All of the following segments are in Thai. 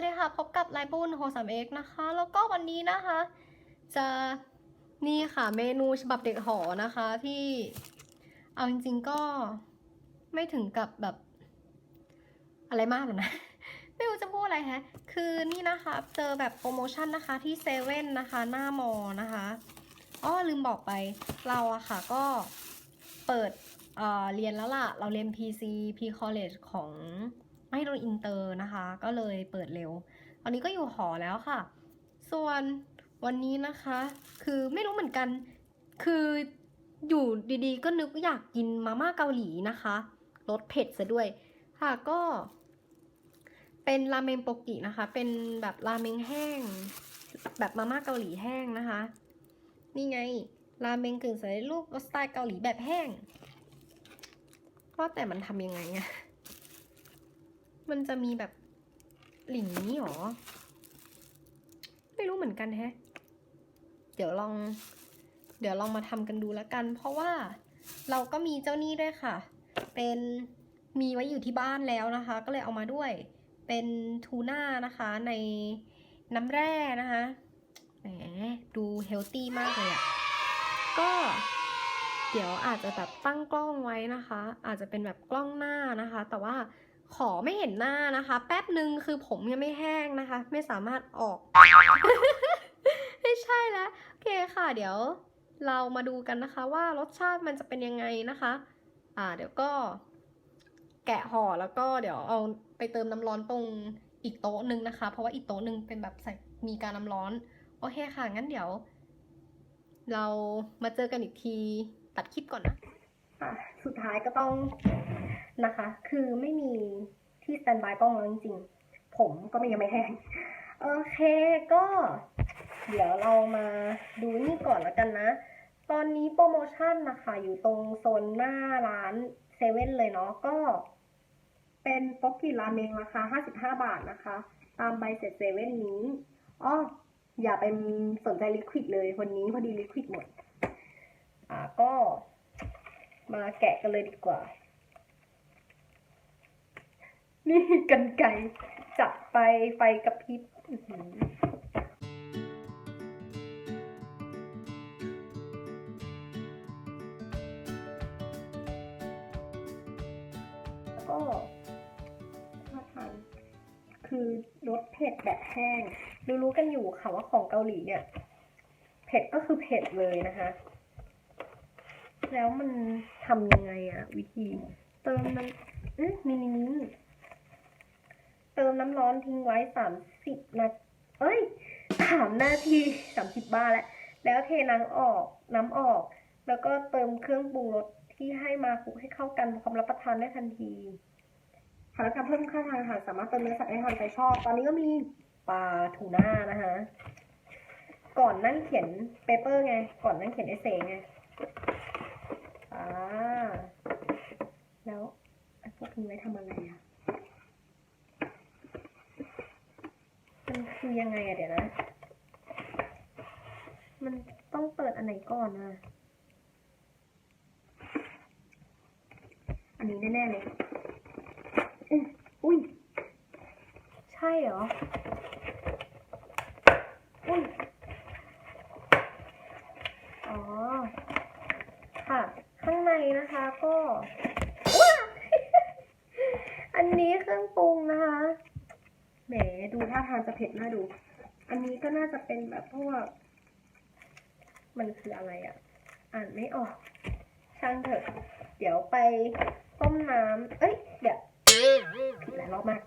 วัสดีค่ะพบกับไลบุญโฮสามเอ็กนะคะ แล้วก็วันนี้นะคะ จะนี่ค่ะเมนูฉบับเด็กหอนะคะที่เอาจริง ๆก็ไม่ถึงกับแบบ อะไรมากหรอกนะ ไม่รู้จะพูดอะไรแฮะ คือนี่นะคะเจอแบบโปรโมชั่นนะคะที่เซเว่นนะคะหน้ามอนะคะอ้อลืมบอกไปเราอะค่ะก็เปิดเเรียนแล้วล่ะ เราเรียน PC P College ของ ไม่โดนอินเตอร์นะคะ ก็เลยเปิดเร็ว ตอนนี้ก็อยู่หอแล้วค่ะ ส่วนวันนี้นะคะ คือไม่รู้เหมือนกัน คืออยู่ดีๆ ก็นึกอยากกินมาม่าเกาหลีนะคะรสเผ็ดซะด้วย ค่ะก็ เป็นราเมงโปกินะคะ เป็นแบบราเมงแห้ง แบบมาม่าเกาหลีแห้งนะคะ นี่ไงราเมงกึ่งสำเร็จรูปสไตล์เกาหลีแบบแห้งว่าแต่มันทำยังไงอะ มันจะมีแบบหลิงนี้หรอ ไม่รู้เหมือนกันแฮะ เดี๋ยวลอง เดี๋ยวลองมาทำกันดูแล้วกัน เพราะว่าเราก็มีเจ้านี่ด้วยค่ะ เป็นมีไว้อยู่ที่บ้านแล้วนะคะ ก็เลยเอามาด้วย เป็นทูน่านะคะในน้ำแร่นะคะ แหม ดูเฮลตี้มากเลยอะ่ะ ก็เดี๋ยวอาจจะแบบตั้งกล้องไว้นะคะ อาจจะเป็นแบบกล้องหน้านะคะ แต่ว่า ขอไม่เห็นหน้านะคะ แป๊บหนึ่งคือผมยังไม่แห้งนะคะ ไม่สามารถออก ไม่ใช่แล้วโอเคค่ะ เดี๋ยวเรามาดูกันนะคะ ว่ารสชาติมันจะเป็นยังไงนะคะ อ่า เดี๋ยวก็ แกะห่อแล้วก็เดี๋ยวเอาไปเติมน้ำร้อนตรงอีกโต๊ะหนึ่งนะคะ เพราะว่าอีกโต๊ะหนึ่งเป็นแบบใส่มีการน้ำร้อน โอเคค่ะ งั้นเดี๋ยว เรามาเจอกันอีกทีตัดคลิปก่อนนะ อะ สุดท้ายก็ต้อง นะคะ คือไม่มีที่สแตนบายกล้องแล้วจริงๆ ผมก็ไม่ยังไม่แห้งโอเคก็ เดี๋ยวเรามาดูนี่ก่อนแล้วกันนะ ตอนนี้โปรโมชั่นนะคะอยู่ตรงโซนหน้าร้านเซเว่นเลยเนาะก็ เป็นป๊อกกี้ราเมงราคา55 บาทนะคะ ตามใบเสร็จเซเว่นนี้อ้ออย่าไปสนใจลิควิดเลยวันนี้พอดีลิควิดหมด อ่าก็มาแกะกันเลยดีกว่า นี่กันไก่จับไปไฟกระพริบแล้วก็ท่าทางคือรสเผ็ดแบบแห้ง รู้ๆกันอยู่ค่ะว่าของเกาหลีเนี่ย เผ็ดก็คือเผ็ดเลยนะคะ แล้วมันทำยังไงอะวิธี เติมน้ำอืมนี่นี่นี่ เติมน้ำร้อนทิ้งไว้สามสิบนาทีเอ้ยสามนาทีสามสิบบ้าแล้วแล้วเทน้ำออกน้ำออก แล้วก็เติมเครื่องปรุงรสที่ให้มาคลุกให้เข้ากันพร้อมรับประทานได้ทันทีหากการเพิ่มค่าทางอาหารสามารถเติมเนื้อสัตว์ให้ทานใจชอบ ตอนนี้ก็มีปลาทูน่านะคะก่อนนั่งเขียนเปเปอร์ไง ก่อนนั่งเขียนเอเซ่ไงอ่าแล้วพวกนี้ไว้ทำอะไรอะ มันคือยังไงอะเดี๋ยวนะ มันต้องเปิดอันไหนก่อนอะอันนี้แน่ๆเลยอุ้ย ใช่เหรอ อุ้ย อ๋อ ค่ะ ข้างในนะคะก็ อันนี้เครื่องปรุงนะคะ แหมดูท่าทางจะเผ็ดน่าดู อันนี้ก็น่าจะเป็นแบบพวก มันคืออะไรอะ่ะ อ่านไม่ออก ช่างเถอะ เดี๋ยวไปต้มน้ำเอ้ย เดี๋ยวผิดหลายรอบมาก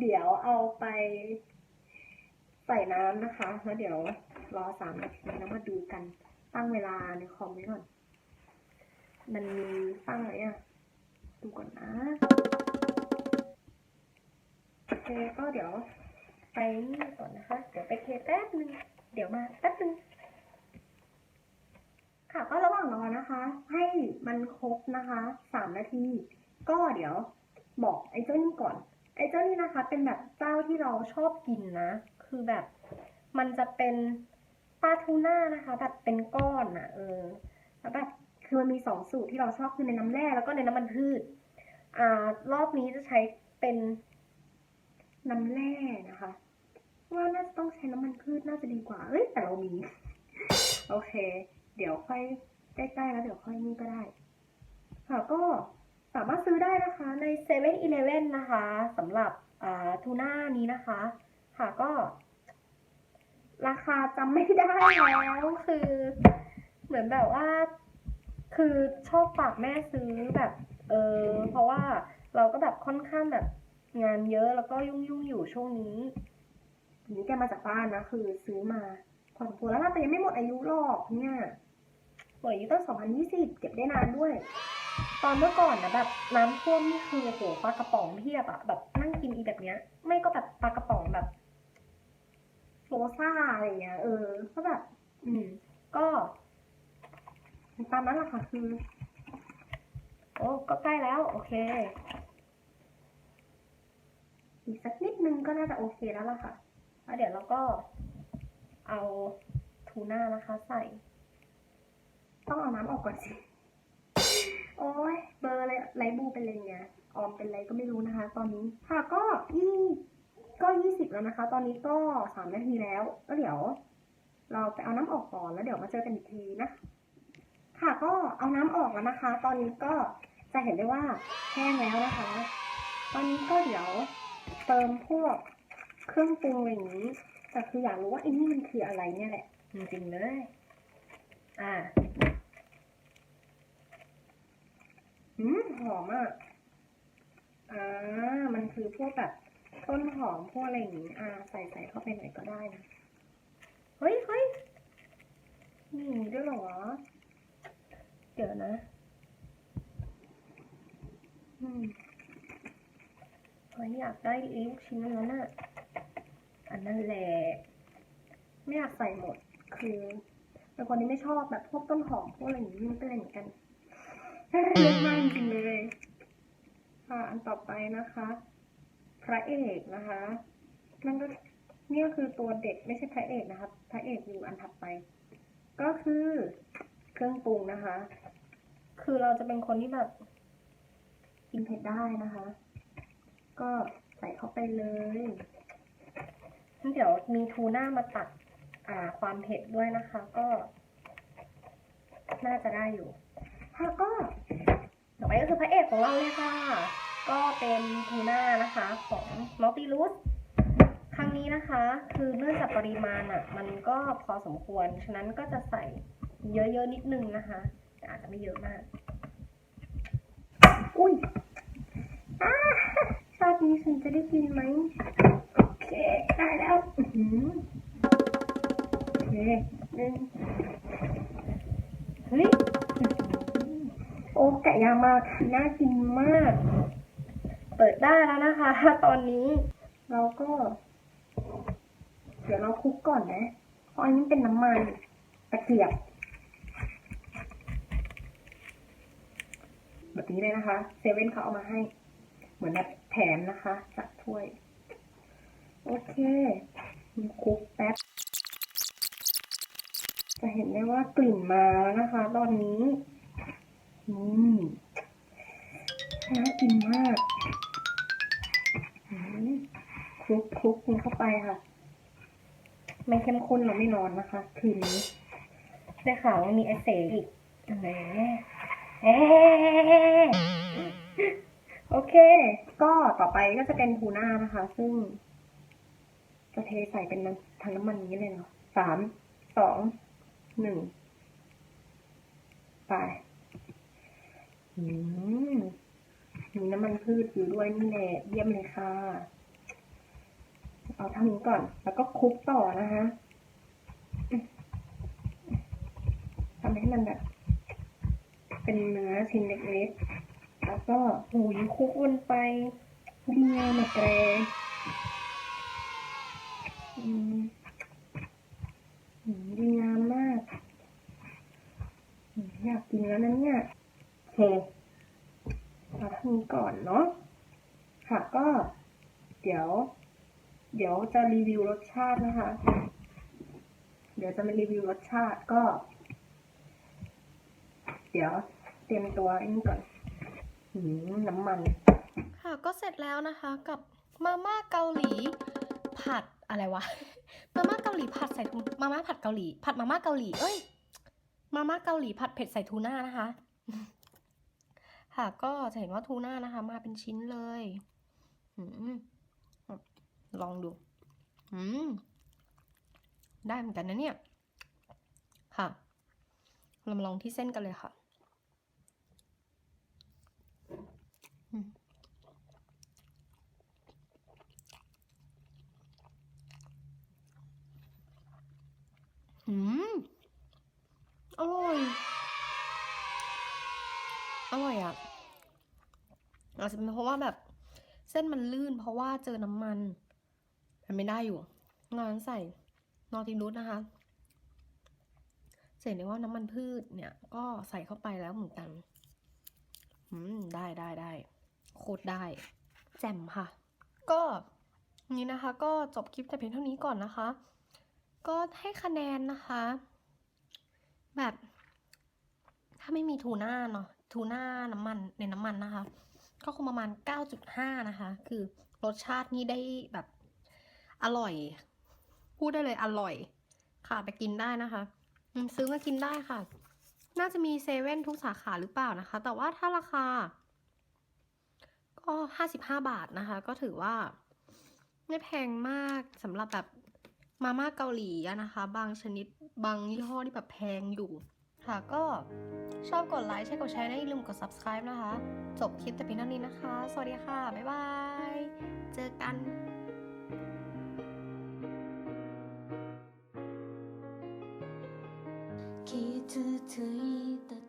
เดี๋ยวเอาไปใส่น้ำนะคะ แล้วเดี๋ยวรอสามนาทีแล้วมาดูกัน ตั้งเวลาในคอมไว้ก่อน มันมีตั้งไหนอะดูก่อนนะ เคก็เดี๋ยวไปนี่ก่อนนะคะ เดี๋ยวไปเทแป๊บนึง เดี๋ยวมาแป๊บนึง ค่ะก็ระหว่างรอนะคะ ให้มันครบนะคะสามนาที ก็เดี๋ยวบอกไอ้เจ้านี่ก่อน ไอ้เจ้านี่นะคะ เป็นแบบเจ้าที่เราชอบกินนะ คือแบบมันจะเป็นปลาทูน่านะคะ แบบเป็นก้อนอะ เออแล้วแบบคือมันมีสองสูตรที่เราชอบคือในน้ำแร่แล้วก็ในน้ำมันพืชอ่ารอบนี้จะใช้เป็น น้ำแร่นะคะ ว่าน่าจะต้องใช้น้ำมันพืชน่าจะดีกว่า เอ้ยแต่เรามี โอเค เดี๋ยวค่อยใกล้ๆแล้วเดี๋ยวค่อยนี่ก็ได้ ค่ะก็สามารถซื้อได้นะคะใน7 e เ e ่ e อนะคะสำหรับอ่าทูน่านี้นะคะ ค่ะก็ ราคาจำไม่ได้แล้วคือ เหมือนแบบว่า คือชอบฝากแม่ซื้อแบบ เออเพราะว่าเราก็แบบค่อนข้างแบบ งานเยอะแล้วก็ยุ่งยุ่งอยู่ช่วงนี้นี้แกมาจากบ้านนะ คือซื้อมาพอสมควรแล้วล่ะแต่ยังไม่หมดอายุหรอกเนี่ยหมดอายุตั้ง2020เก็บได้นานด้วย ตอนเมื่อก่อนนะแบบน้ำท่วมนี่คือโอ้โหปลากระป๋องเพียบอะแบบนั่งกินอีแบบเนี้ย ไม่ก็แบบปลากระป๋องแบบโรซ่าอะไรเงี้ยเออก็แบบ อืม ก็ตามนั้นแหละค่ะคือ โอ้ก็ใกล้แล้ว โอเค อีกสักนิดนึงก็น่าจะโอเคแล้วล่ะค่ะแล้วเดี๋ยวเราก็เอาทูน่านะคะใส่ ต้องเอาน้ำออกก่อนสิ โอ้ยเบอร์อะไรไรบูเป็นอะไรเนี่ยออมเป็นอะไรก็ไม่รู้นะคะ ตอนนี้ค่ะก็ยี่ก็ยี่สิบแล้วนะคะ ตอนนี้ก็สามนาทีแล้ว ก็เดี๋ยว เราไปเอาน้ำออกก่อนแล้วเดี๋ยวมาเจอกันอีกทีนะ ค่ะก็เอาน้ำออกแล้วนะคะ ตอนนี้ก็จะเห็นได้ว่าแห้งแล้วนะคะ ตอนนี้ก็เดี๋ยว เติมพวกเครื่องปรุงอะไรอย่างนี้ แต่คืออยากรู้ว่าไอ้นี่มันคืออะไรเนี่ยแหละ จริงๆเลย อ่าอืมหอมอะ อ่า มันคือพวกแบบต้นหอมพวกอะไรอย่างนี้ อ่า ใส่ใส่เข้าไปหน่อยก็ได้นะ เฮ้ยเฮ้ยมีอย่ด้วยเหรอ เดี๋ยวนะ อืม เฮ้ยอยากได้ลูกชิ้นนั้นน่ะ อันนั้นแหละ ไม่อยากใส่หมด คือเป็นคนที่ไม่ชอบแบบพวกต้นหอมพวกอะไรอย่างนี้มันเป็นอะไรเหมือนกันเยอะมากจริงเลยค่ะอันต่อไปนะคะ พระเอกนะคะนั่นก็เนี่ก็คือตัวเด็กไม่ใช่พระเอกนะคะพระเอกอยู่อันถัดไป ก็คือเครื่องปรุงนะคะ คือเราจะเป็นคนที่แบบกินเผ็ดได้นะคะ ก็ใส่เข้าไปเลยฉันเดี๋ยวมีทูน่ามาตัดความเผ็ดด้วยนะคะ ก็ น่าจะได้อยู่ค่ะก็ต่อไปก็คือพระเอกของเราเลยค่ะ ก็เป็นทูน่านะคะของนอติลูสครั้งนี้นะคะ คือเนื่องจากปริมาณอะ มันก็พอสมควร ฉะนั้นก็จะใส่เยอะๆนิดนึงนะคะแต่อาจจะไม่เยอะมาก อุ้ยาชาตินี้ฉันจะได้กินไหมโอเคได้แล้วโอเคหนึ่งเฮ้ยโอ้ไก่ยางมาน่ากินมาก เปิดได้แล้วนะคะตอนนี้ เราก็ เดี๋ยวเราคลุกก่อนนะ เพราะอันนี้เป็นน้ำมันตะเกียบแบบนี้เลยนะคะเซเว่นเขาเอามาให้ เหมือนแบบ แถมนะคะจากถ้วย โอเคมีคลุกแป๊บ จะเห็นได้ว่ากลิ่นมาแล้วนะคะ ตอนนี้อืมน่ากินมากคลุกคลุกกินเข้าไปค่ะ ไม่เข้มข้นเราไม่นอนนะคะ คืนนี้ได้ข่าวว่ามีเอเซอีกแหมเอ๊โอเค ก็ต่อไปก็จะเป็นทูน่านะคะ ซึ่งจะเทใส่เป็นน้ำทั้งน้ำมันนี้เลยเนาะสาม สอง หนึ่ง ไป อืมมีน้ำมันพืชอยู่ด้วยนี่แหละเยี่ยมเลยค่ะ เอาเท่านี้ก่อน แล้วก็คลุกต่อนะคะทำให้มันแบบเป็นเนื้อชิ้นเล็กๆ แล้วก็หูยคุกวนไปดีงามอะแกดีงามมาก อยากกินแล้วนะเนี่ยโอเคเอาเท่นี้ก่อนเนาะ ค่ะก็ เดี๋ยว เดี๋ยวจะรีวิวรสชาตินะคะ เดี๋ยวจะมารีวิวรสชาติก็ เดี๋ยวเตรียมตัวอันนี้ก่อน น้ำมัน ค่ะก็เสร็จแล้วนะคะกับมาม่าเกาหลี ผัดอะไรวะ มาม่าเกาหลีผัดใส่ทูมาม่าผัดเกาหลี ผัดมาม่าเกาหลี เอ้ย มาม่าเกาหลีผัดเผ็ดใส่ทูน่านะคะ ค่ะก็จะเห็นว่าทูน่านะคะ มาเป็นชิ้นเลยอลองดูได้เหมือนกันนะเนี่ย ค่ะเรามาลองที่เส้นกันเลยค่ะ อืมอร่อย อร่อยอะอาจจะเป็นเพราะว่าแบบ เส้นมันลื่น เพราะว่าเจอน้ำมันมันไม่ได้อยู่ งานใส่นอตินุสนะคะเห็นได้ว่าน้ำมันพืชเนี่ย ก็ใส่เข้าไปแล้วเหมือนกัน อืม ได้ได้ได้ โคตรได้ แจ่มค่ะ ก็นี่นะคะ ก็จบคลิปแต่เพียงเท่านี้ก่อนนะคะ ก็ให้คะแนนนะคะ แบบ ถ้าไม่มีทูน่าเนาะทูน่าน้ำมันในน้ำมันนะคะ ก็คงประมาณ 9.5 นะคะ คือรสชาตินี่ได้แบบอร่อย พูดได้เลยอร่อย ค่ะไปกินได้นะคะซื้อมากินได้ค่ะ น่าจะมีเซเว่นทุกสาขาหรือเปล่านะคะ แต่ว่าถ้าราคา ก็55 บาทนะคะ ก็ถือว่าไม่แพงมากสำหรับแบบมาม่าเกาหลีนะคะ บางชนิดบางยี่ห้อที่แบบแพงอยู่ ค่ะก็ชอบกดไลค์ใช่กดแชร์นะอย่าลืมกด subscribe นะคะ จบคลิปแต่เพียงเท่านี้นะคะ สวัสดีค่ะ บ๊ายบาย เจอกันคิดถึงเธอ